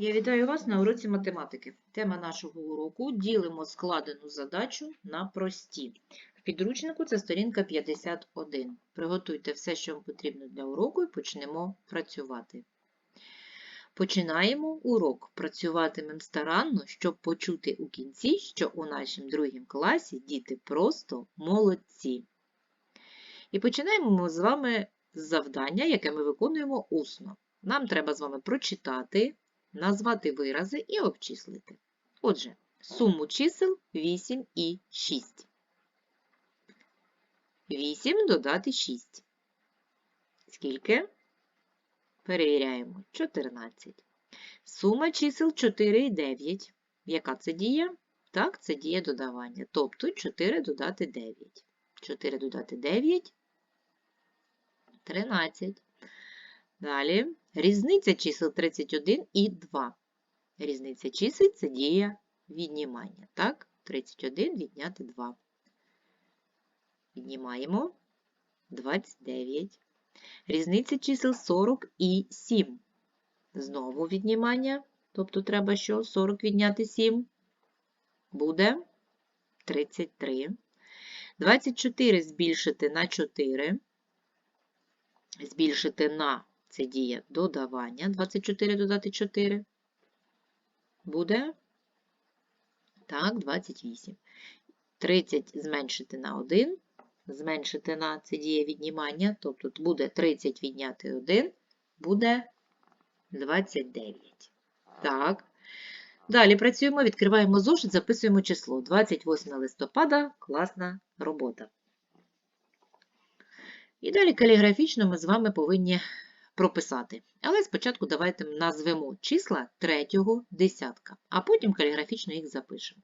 Я вітаю вас на уроці математики. Тема нашого уроку ділимо складену задачу на прості. В підручнику це сторінка 51. Приготуйте все, що вам потрібно для уроку, і почнемо працювати. Починаємо урок. Працюватимемо старанно, щоб почути у кінці, що у нашому другому класі діти просто молодці. І починаємо ми з вами з завдання, яке ми виконуємо усно. Нам треба з вами прочитати, назвати вирази і обчислити. Отже, суму чисел 8 і 6. 8 додати 6. Скільки? Перевіряємо. 14. Сума чисел 4 і 9. Яка це дія? Так, це дія додавання. Тобто 4 додати 9. 4 додати 9 – 13. Далі різниця чисел 31 і 2. Різниця чисел це дія віднімання. Так, 31 відняти 2. Віднімаємо 29. Різниця чисел 40 і 7. Знову віднімання. Тобто треба що? 40 відняти 7. Буде 33. 24 збільшити на 4. Збільшити на це дія додавання. 24 додати 4. Буде. Так, 28. 30 зменшити на 1. Зменшити на це діє віднімання. Тобто буде 30 відняти 1, буде 29. Так. Далі працюємо, відкриваємо зошит, записуємо число. 28 листопада. Класна робота. І далі каліграфічно ми з вами повинні прописати. Але спочатку давайте назвемо числа третього десятка, а потім каліграфічно їх запишемо.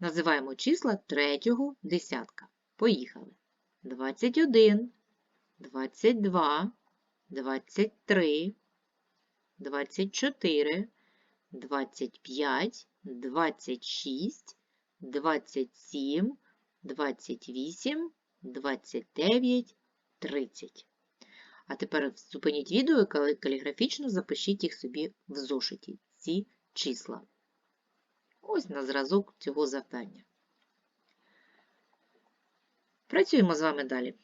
Називаємо числа третього десятка. Поїхали. 21, 22, 23, 24, 25, 26, 27, 28, 29, 30. А тепер зупиніть відео і каліграфічно запишіть їх собі в зошиті, ці числа. Ось на зразок цього завдання. Працюємо з вами далі.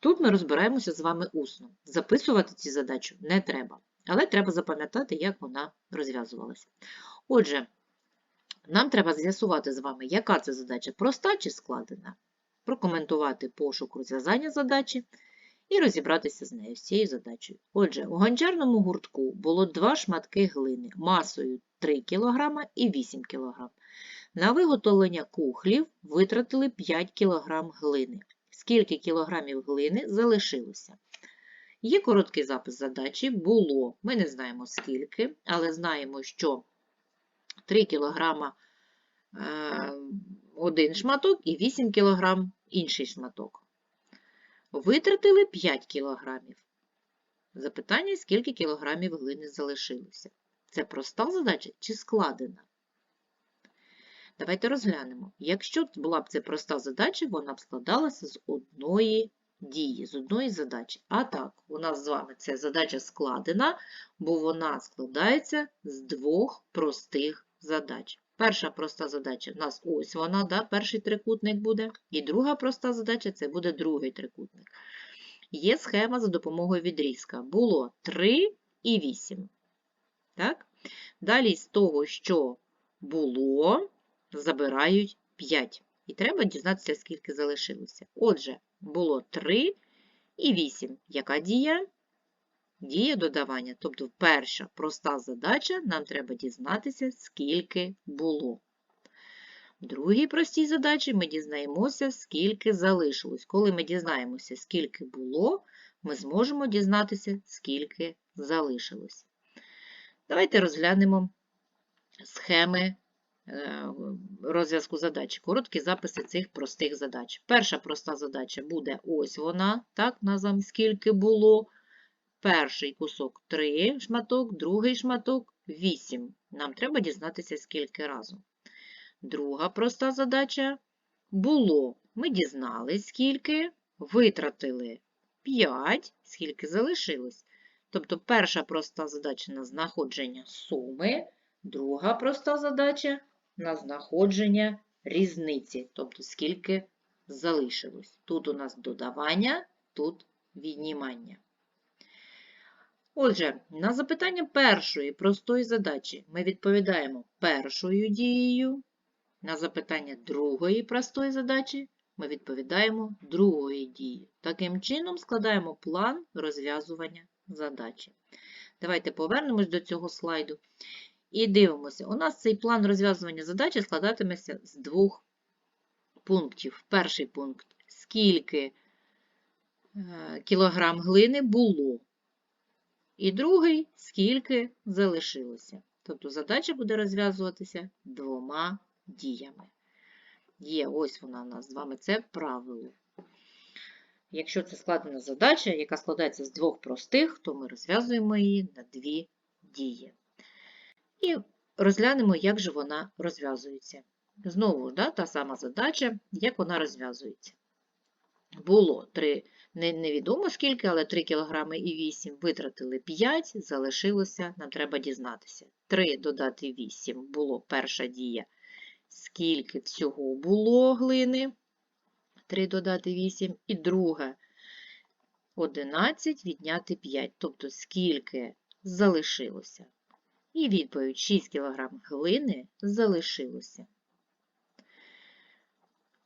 Тут ми розбираємося з вами усно. Записувати ці задачу не треба, але треба запам'ятати, як вона розв'язувалася. Отже, нам треба з'ясувати з вами, яка це задача проста чи складена, прокоментувати пошук розв'язання задачі і розібратися з нею, з цією задачею. Отже, у гончарному гуртку було два шматки глини масою 3 кг і 8 кг. На виготовлення кухлів витратили 5 кг глини. Скільки кілограмів глини залишилося? Є короткий запис задачі, було, ми не знаємо скільки, але знаємо, що 3 кг один шматок і 8 кг інший шматок. Витратили 5 кілограмів. Запитання, скільки кілограмів глини залишилося. Це проста задача чи складена? Давайте розглянемо. Якщо була б це проста задача, вона б складалася з одної дії, з одної задачі. А так, у нас з вами це задача складена, бо вона складається з двох простих задач. Перша проста задача у нас ось вона, да, перший трикутник буде. І друга проста задача це буде другий трикутник. Є схема за допомогою відрізка. Було 3 і 8. Так? Далі з того, що було, забирають 5. І треба дізнатися, скільки залишилося. Отже, було 3 і 8. Яка дія? Дія додавання. Тобто перша проста задача, нам треба дізнатися, скільки було. В другій простій задачі ми дізнаємося, скільки залишилось. Коли ми дізнаємося, скільки було, ми зможемо дізнатися, скільки залишилось. Давайте розглянемо схеми розв'язку задач. Короткі записи цих простих задач. Перша проста задача буде ось вона, так, назвам скільки було. Перший кусок 3 шматок, другий шматок 8. Нам треба дізнатися, скільки разом. Друга проста задача було. Ми дізналися, скільки, витратили 5, скільки залишилось. Тобто перша проста задача на знаходження суми, друга проста задача на знаходження різниці, тобто скільки залишилось. Тут у нас додавання, тут віднімання. Отже, на запитання першої простої задачі ми відповідаємо першою дією. На запитання другої простої задачі ми відповідаємо другою дією. Таким чином складаємо план розв'язування задачі. Давайте повернемось до цього слайду і дивимося. У нас цей план розв'язування задачі складатиметься з двох пунктів. Перший пункт скільки е, кілограм глини було. І другий скільки залишилося. Тобто задача буде розв'язуватися двома діями. Є, ось вона у нас з вами, це правило. Якщо це складена задача, яка складається з двох простих, то ми розв'язуємо її на дві дії. І розглянемо, як же вона розв'язується. Знову да, та сама задача, як вона розв'язується. Було 3, не, невідомо скільки, але 3 кг і 8 витратили 5, залишилося, нам треба дізнатися. 3 додати 8 було перша дія. Скільки всього було глини? 3 додати 8. І друга 11 відняти 5. Тобто, скільки залишилося. І відповідь 6 кг глини залишилося.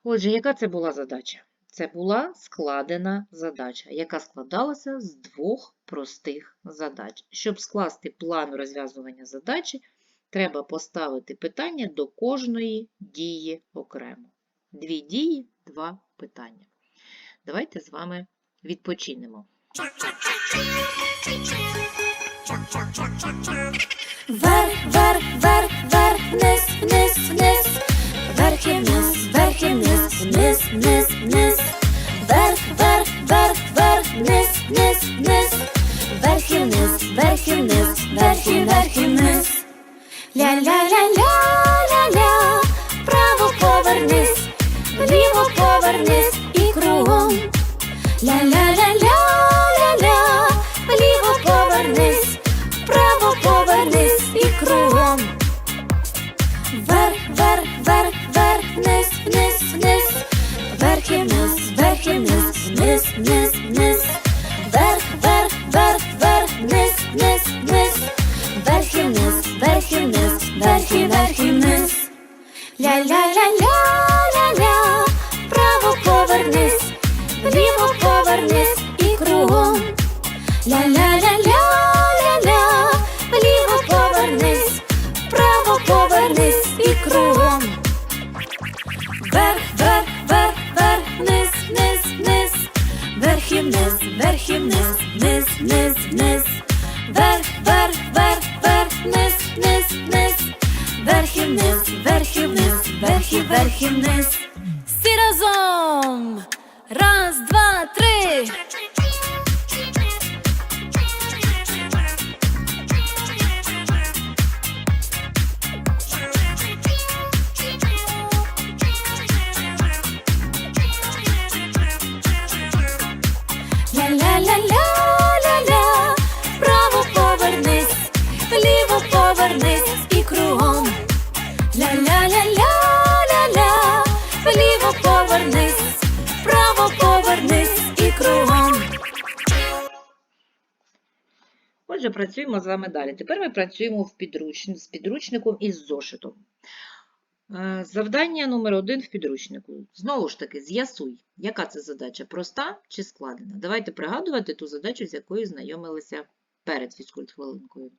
Отже, яка це була задача? Це була складена задача, яка складалася з двох простих задач. Щоб скласти план розв'язування задачі, треба поставити питання до кожної дії окремо. Дві дії, два питання. Давайте з вами відпочинемо. Вверх, вверх, вверх, вверх, вниз, вниз, вниз, вверх і вниз, вверх і вниз, вниз, вниз, вниз, верх, верх, верх, верх, вниз, вниз, вниз, верх і вниз, верх і вниз, верх і верх і вниз. Ля-ля-ля-ля-ля-ля, право повернись, вліво повернись і кругом. Ля-ля-ля-ля-ля-ля, Отже, працюємо з вами далі. Тепер ми працюємо в підруч... з підручником і з зошитом. Е, Завдання номер один в підручнику. Знову ж таки, з'ясуй, яка це задача проста чи складена. Давайте пригадувати ту задачу, з якою знайомилися перед фізкульт-хвилинкою.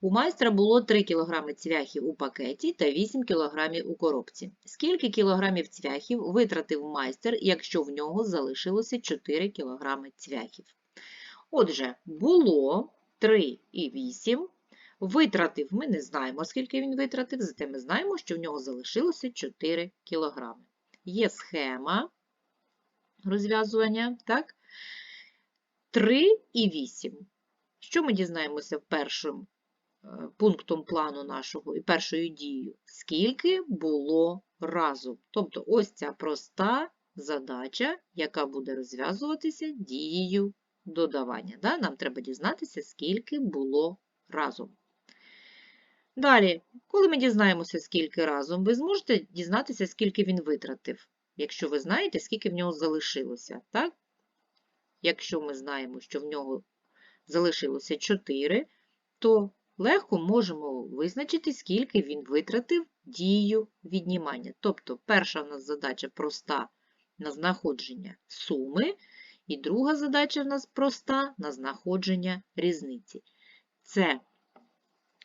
У майстра було 3 кг цвяхів у пакеті та 8 кг у коробці. Скільки кілограмів цвяхів витратив майстер, якщо в нього залишилося 4 кг цвяхів? Отже, було 3 і 8. Витратив, ми не знаємо, скільки він витратив, зате ми знаємо, що в нього залишилося 4 кг. Є схема розв'язування, так? 3 і 8. Що ми дізнаємося першим е, пунктом плану нашого і першою дією? Скільки було разом? Тобто ось ця проста задача, яка буде розв'язуватися дією додавання. Да? Нам треба дізнатися, скільки було разом. Далі, коли ми дізнаємося, скільки разом, ви зможете дізнатися, скільки він витратив, якщо ви знаєте, скільки в нього залишилося. Так? Якщо ми знаємо, що в нього залишилося 4, то легко можемо визначити, скільки він витратив дією віднімання. Тобто, перша в нас задача проста на знаходження суми, і друга задача в нас проста на знаходження різниці. Це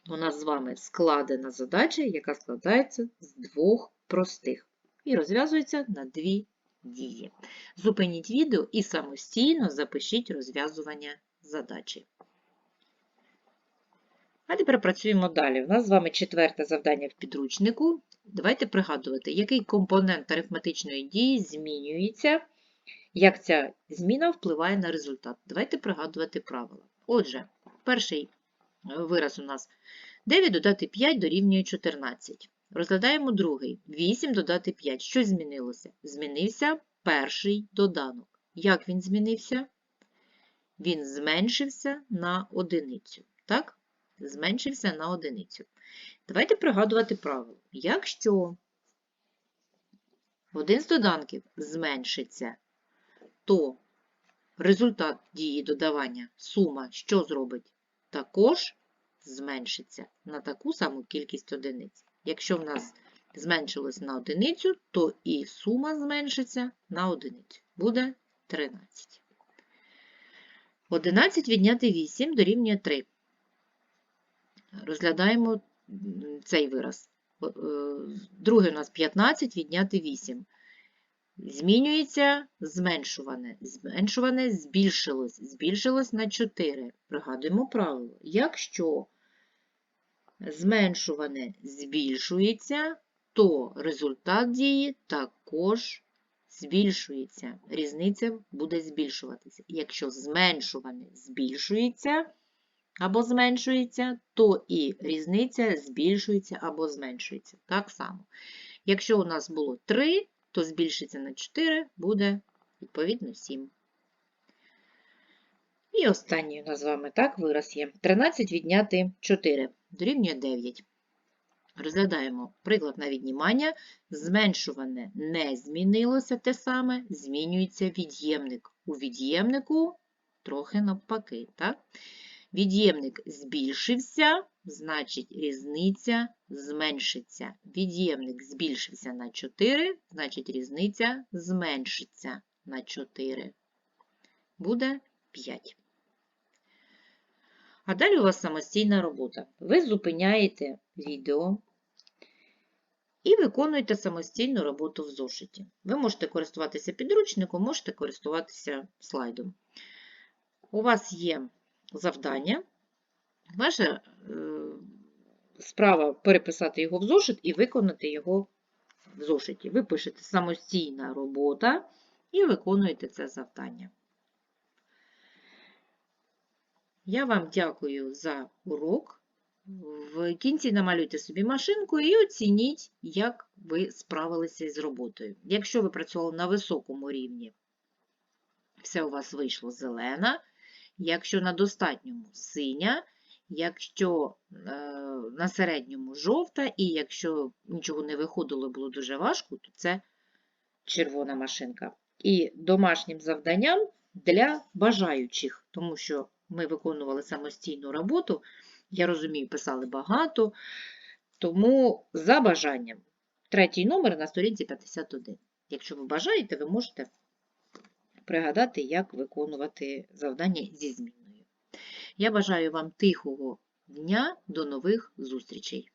у нас з вами складена задача, яка складається з двох простих і розв'язується на дві дії. Зупиніть відео і самостійно запишіть розв'язування задачі. А тепер працюємо далі. У нас з вами четверте завдання в підручнику. Давайте пригадувати, який компонент арифметичної дії змінюється, як ця зміна впливає на результат. Давайте пригадувати правила. Отже, перший е, вираз у нас 9 додати 5 дорівнює 14. Розглядаємо другий. 8 додати 5. Що змінилося? Змінився перший доданок. Як він змінився? Він зменшився на одиницю. Так? Зменшився на одиницю. Давайте пригадувати правило. Якщо один з доданків зменшиться, то результат дії додавання, сума, що зробить? Також зменшиться на таку саму кількість одиниць. Якщо в нас зменшилось на одиницю, то і сума зменшиться на одиницю. Буде 13. 11 відняти 8 дорівнює 3. Розглядаємо цей вираз. Е, у нас 15 відняти 8. Змінюється зменшуване. Зменшуване збільшилось. Збільшилось на 4. Пригадуємо правило. Якщо зменшуване збільшується, то результат дії також збільшується. Різниця буде збільшуватися. Якщо зменшуване збільшується або зменшується, то і різниця збільшується або зменшується. Так само. Якщо у нас було 3, то збільшиться на 4, буде відповідно 7. І останній у нас з вами так вираз є. 13 відняти 4 дорівнює 9. Розглядаємо приклад на віднімання. Зменшуване не змінилося те саме, змінюється від'ємник. У від'ємнику трохи навпаки. Так? Від'ємник збільшився, значить різниця зменшиться. Від'ємник збільшився на 4, значить різниця зменшиться на 4. Буде 5. А далі у вас самостійна робота. Ви зупиняєте відео і виконуєте самостійну роботу в зошиті. Ви можете користуватися підручником, можете користуватися слайдом. У вас є завдання. Ваша е, справа переписати його в зошит і виконати його в зошиті. Ви пишете самостійна робота і виконуєте це завдання. Я вам дякую за урок. В кінці намалюйте собі машинку і оцініть, як ви справилися з роботою. Якщо ви працювали на високому рівні, все у вас вийшло зелена. Якщо на достатньому синя, якщо е, на середньому жовта, і якщо нічого не виходило, було дуже важко, то це червона машинка. І домашнім завданням для бажаючих, тому що ми виконували самостійну роботу, я розумію, писали багато, тому за бажанням. Третій номер на сторінці 51. Якщо ви бажаєте, ви можете пригадати, як виконувати завдання зі зміною. Я бажаю вам тихого дня, до нових зустрічей!